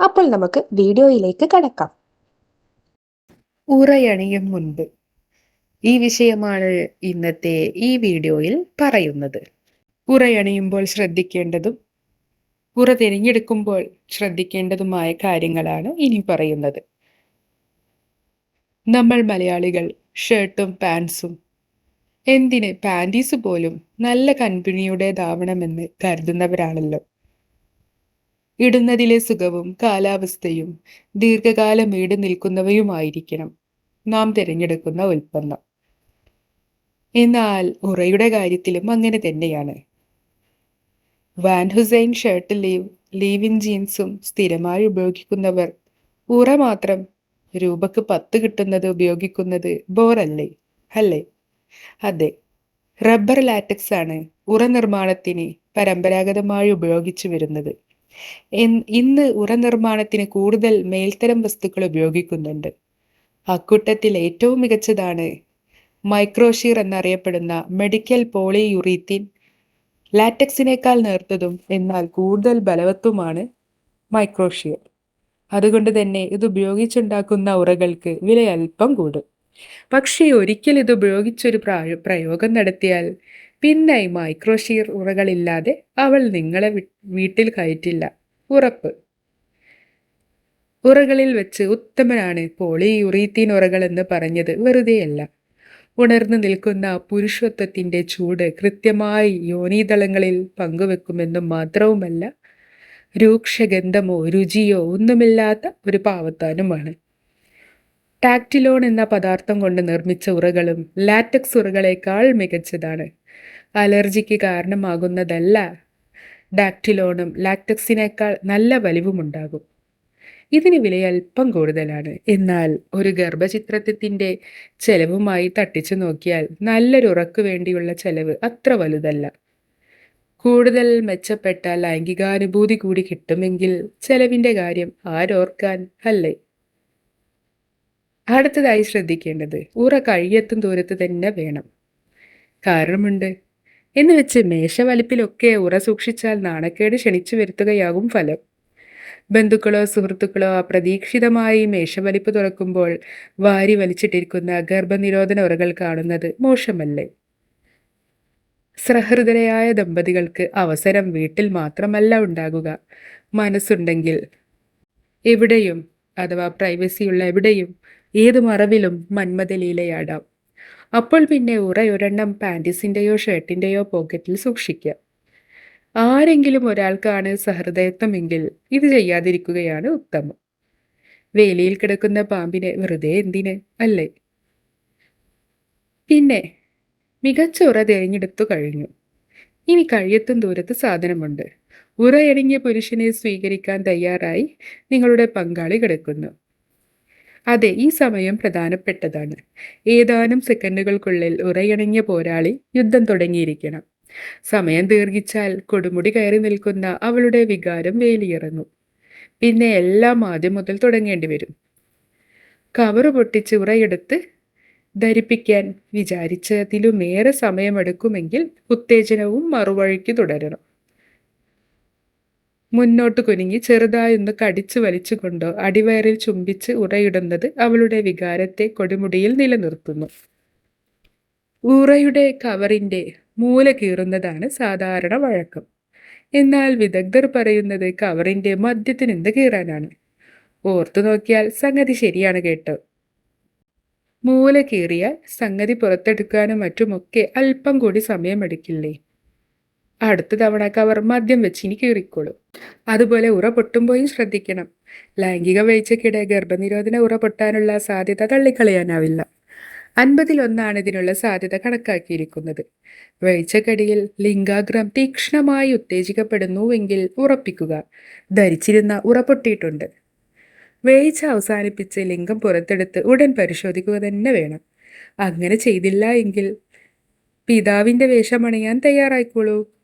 അപ്പോൾ നമുക്ക് വീഡിയോയിലേക്ക് കടക്കാം. ഉറയണിയും മുൻപ് ഈ വിഷയമാണ് ഇന്നത്തെ ഈ വീഡിയോയിൽ പറയുന്നത്. ഉറയണിയുമ്പോൾ ശ്രദ്ധിക്കേണ്ടതും ഉറ തിരഞ്ഞെടുക്കുമ്പോൾ ശ്രദ്ധിക്കേണ്ടതുമായ കാര്യങ്ങളാണ് ഇനി പറയുന്നത്. നമ്മൾ മലയാളികൾ ഷർട്ടും പാൻസും എന്തിന് പാന്റീസ് പോലും നല്ല കൺപിണിയുടേതാവണമെന്ന് കരുതുന്നവരാണല്ലോ. ഇടുന്നതിലെ സുഖവും കാലാവസ്ഥയും ദീർഘകാലം ഈട് നിൽക്കുന്നവയുമായിരിക്കണം നാം തിരഞ്ഞെടുക്കുന്ന ഉൽപ്പന്നം. എന്നാൽ ഉറയുടെ കാര്യത്തിലും അങ്ങനെ തന്നെയാണ്. വാൻ ഹുസൈൻ ഷർട്ട് ലീവ് ലീവിൻ ജീൻസും സ്ഥിരമായി ഉപയോഗിക്കുന്നവർ ഉറ മാത്രം രൂപക്ക് പത്ത് കിട്ടുന്നത് ഉപയോഗിക്കുന്നത് ബോറല്ലേ? അല്ലേ? അതെ. റബ്ബർ ലാറ്റക്സ് ആണ് ഉറ നിർമ്മാണത്തിന് പരമ്പരാഗതമായി ഉപയോഗിച്ചു വരുന്നത്. ഇന്ന് ഉറ നിർമ്മാണത്തിന് കൂടുതൽ മേൽത്തരം വസ്തുക്കൾ ഉപയോഗിക്കുന്നുണ്ട്. അക്കൂട്ടത്തിൽ ഏറ്റവും മികച്ചതാണ് മൈക്രോഷീർ എന്നറിയപ്പെടുന്ന മെഡിക്കൽ പോളിയുറീത്തിൻ. ലാറ്റക്സിനേക്കാൾ നേർത്തതും എന്നാൽ കൂടുതൽ ബലവത്തുമാണ് മൈക്രോഷിയർ അതുകൊണ്ട് തന്നെ ഇത് ഉപയോഗിച്ചുണ്ടാക്കുന്ന ഉറകൾക്ക് വില അല്പം കൂടും. പക്ഷേ ഒരിക്കൽ ഇത് ഉപയോഗിച്ചൊരു പ്രയോഗം നടത്തിയാൽ പിന്നെ ഈ മൈക്രോഷീർ ഉറകളില്ലാതെ അവൾ നിങ്ങളെ വീട്ടിൽ കയറ്റില്ല. ഉറപ്പ്. ഉറകളിൽ വെച്ച് ഉത്തമനാണ് പോളിയുറീത്തീൻ ഉറകൾ എന്ന് പറഞ്ഞത് വെറുതെയല്ല. ഉണർന്നു നിൽക്കുന്ന പുരുഷത്വത്തിന്റെ ചൂട് കൃത്യമായി യോനീതളങ്ങളിൽ പങ്കുവെക്കുമെന്നും മാത്രവുമല്ല രൂക്ഷഗന്ധമോ രുചിയോ ഒന്നുമില്ലാത്ത ഒരു പാവത്താനുമാണ്. ടാക്റ്റിലോൺ എന്ന പദാർത്ഥം കൊണ്ട് നിർമ്മിച്ച ഉറകളും ലാറ്റക്സ് ഉറകളേക്കാൾ മികച്ചതാണ്. അലർജിക്ക് കാരണമാകുന്നതല്ല. ഡാക്ടിലോണും ലാക്ടക്സിനേക്കാൾ നല്ല വലിവുമുണ്ടാകും. ഇതിന് വിലയല്പം കൂടുതലാണ്. എന്നാൽ ഒരു ഗർഭചിത്രത്തിന്റെ ചെലവുമായി തട്ടിച്ചു നോക്കിയാൽ നല്ലൊരു ഉറക്കു വേണ്ടിയുള്ള ചെലവ് അത്ര വലുതല്ല. കൂടുതൽ മെച്ചപ്പെട്ട ലൈംഗികാനുഭൂതി കൂടി കിട്ടുമെങ്കിൽ ചെലവിന്റെ കാര്യം ആരോർക്കാൻ അല്ലേ? അടുത്തതായി ശ്രദ്ധിക്കേണ്ടത് ഉറ കഴിയത്തും ദൂരത്ത് തന്നെ വേണം. കാരണമുണ്ട്. എന്ന് വെച്ച് മേശവലിപ്പിലൊക്കെ ഉറ സൂക്ഷിച്ചാൽ നാണക്കേട് ക്ഷണിച്ചു വരുത്തുകയാകും ഫലം. ബന്ധുക്കളോ സുഹൃത്തുക്കളോ അപ്രതീക്ഷിതമായി മേശവലിപ്പ് തുറക്കുമ്പോൾ വാരി വലിച്ചിട്ടിരിക്കുന്ന ഗർഭനിരോധന ഉറകൾ കാണുന്നത് മോശമല്ലേ? സഹൃദയായ ദമ്പതികൾക്ക് അവസരം വീട്ടിൽ മാത്രമല്ല ഉണ്ടാകുക. മനസ്സുണ്ടെങ്കിൽ എവിടെയും അഥവാ പ്രൈവസിയുള്ള എവിടെയും ഏത് മറവിലും മന്മതലീലയാടാം അപ്പോൾ പിന്നെ ഉറയൊരെണ്ണം പാന്റീസിന്റെയോ ഷർട്ടിന്റെയോ പോക്കറ്റിൽ സൂക്ഷിക്കുക. ആരെങ്കിലും ഒരാൾക്കാണ് സഹൃദയത്വമെങ്കിൽ ഇത് ചെയ്യാതിരിക്കുകയാണ് ഉത്തമം. വേലിയിൽ കിടക്കുന്ന പാമ്പിനെ വെറുതെ എന്തിന്? അല്ലേ? പിന്നെ മികച്ച ഉറ തിരഞ്ഞെടുത്തു കഴിഞ്ഞു. ഇനി കഴിയത്തും ദൂരത്ത് സാധനമുണ്ട്. ഉറയടങ്ങിയ പുരുഷനെ സ്വീകരിക്കാൻ തയ്യാറായി നിങ്ങളുടെ പങ്കാളി കിടക്കുന്നു. അതെ ഈ സമയം പ്രധാനപ്പെട്ടതാണ്. ഏതാനും സെക്കൻഡുകൾക്കുള്ളിൽ ഉറയിണങ്ങിയ പോരാളി യുദ്ധം തുടങ്ങിയിരിക്കണം. സമയം ദീർഘിച്ചാൽ കൊടുമുടി കയറി നിൽക്കുന്ന അവളുടെ വികാരം വേലിയിറങ്ങും. പിന്നെ എല്ലാം ആദ്യം മുതൽ തുടങ്ങേണ്ടി വരും. കവറ് പൊട്ടിച്ച് ഉറയെടുത്ത് ധരിപ്പിക്കാൻ വിചാരിച്ചതിലുമേറെ സമയമെടുക്കുമെങ്കിൽ ഉത്തേജനവും മറുവഴിക്ക് തുടരണം. മുന്നോട്ട് കുനിങ്ങി ചെറുതായൊന്ന് കടിച്ചു വലിച്ചുകൊണ്ടോ അടിവയറിൽ ചുംബിച്ച് ഉറയിടുന്നത് അവളുടെ വികാരത്തെ കൊടുമുടിയിൽ നിലനിർത്തുന്നു. ഊറയുടെ കവറിന്റെ മൂല കീറുന്നതാണ് സാധാരണ വഴക്കം. എന്നാൽ വിദഗ്ധർ പറയുന്നത് കവറിന്റെ മദ്യത്തിനെന്ത് കീറാനാണ്. ഓർത്തു നോക്കിയാൽ സംഗതി ശരിയാണ് കേട്ടോ. മൂല കീറിയാൽ സംഗതി പുറത്തെടുക്കാനും മറ്റുമൊക്കെ അല്പം കൂടി സമയമെടുക്കില്ലേ? അടുത്ത തവണ കവർ മദ്യം വെച്ച് ഇനി കീറിക്കോളും. അതുപോലെ ഉറ പൊട്ടുമ്പോഴും ശ്രദ്ധിക്കണം. ലൈംഗിക വീഴ്ചയ്ക്കിടെ ഗർഭനിരോധന ഉറ പൊട്ടാനുള്ള സാധ്യത തള്ളിക്കളയാനാവില്ല. അൻപതിലൊന്നാണ് ഇതിനുള്ള സാധ്യത കണക്കാക്കിയിരിക്കുന്നത്. വീഴ്ചക്കടിയിൽ ലിംഗാഗ്രം തീക്ഷ്ണമായി ഉത്തേജിക്കപ്പെടുന്നുവെങ്കിൽ ഉറപ്പിക്കുക. ധരിച്ചിരുന്ന ഉറ പൊട്ടിയിട്ടുണ്ട്. വേയിച്ച് അവസാനിപ്പിച്ച് ലിംഗം പുറത്തെടുത്ത് ഉടൻ പരിശോധിക്കുക തന്നെ വേണം. അങ്ങനെ ചെയ്തില്ല എങ്കിൽ പിതാവിന്റെ വേഷമണിയാൻ തയ്യാറായിക്കോളൂ.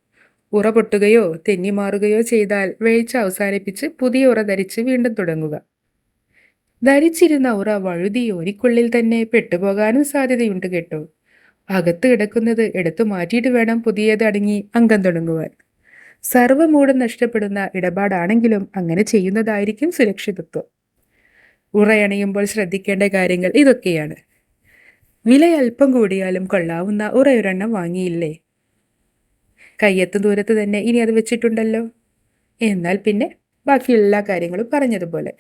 ഉറ പൊട്ടുകയോ തെന്നിമാറുകയോ ചെയ്താൽ വേഴ്ച അവസാനിപ്പിച്ച് പുതിയ ഉറ ധരിച്ച് വീണ്ടും തുടങ്ങുക. ധരിച്ചിരുന്ന ഉറ വഴുതി ഒരിക്കുള്ളിൽ തന്നെ പെട്ടുപോകാനും സാധ്യതയുണ്ട് കേട്ടോ. അകത്ത് കിടക്കുന്നത് എടുത്തു മാറ്റിയിട്ട് വേണം പുതിയത് അടങ്ങി അംഗം തുടങ്ങുവാൻ. സർവമൂടം നഷ്ടപ്പെടുന്ന ഇടപാടാണെങ്കിലും അങ്ങനെ ചെയ്യുന്നതായിരിക്കും സുരക്ഷിതത്വം. ഉറയണിയുമ്പോൾ ശ്രദ്ധിക്കേണ്ട കാര്യങ്ങൾ ഇതൊക്കെയാണ്. വില അല്പം കൂടിയാലും കൊള്ളാവുന്ന ഉറയൊരെണ്ണം വാങ്ങിയില്ലേ? കയ്യെത്തും ദൂരത്ത് തന്നെ ഇനി അത് വെച്ചിട്ടുണ്ടല്ലോ? എന്നാൽ പിന്നെ ബാക്കി എല്ലാ കാര്യങ്ങളും പറഞ്ഞതുപോലെ.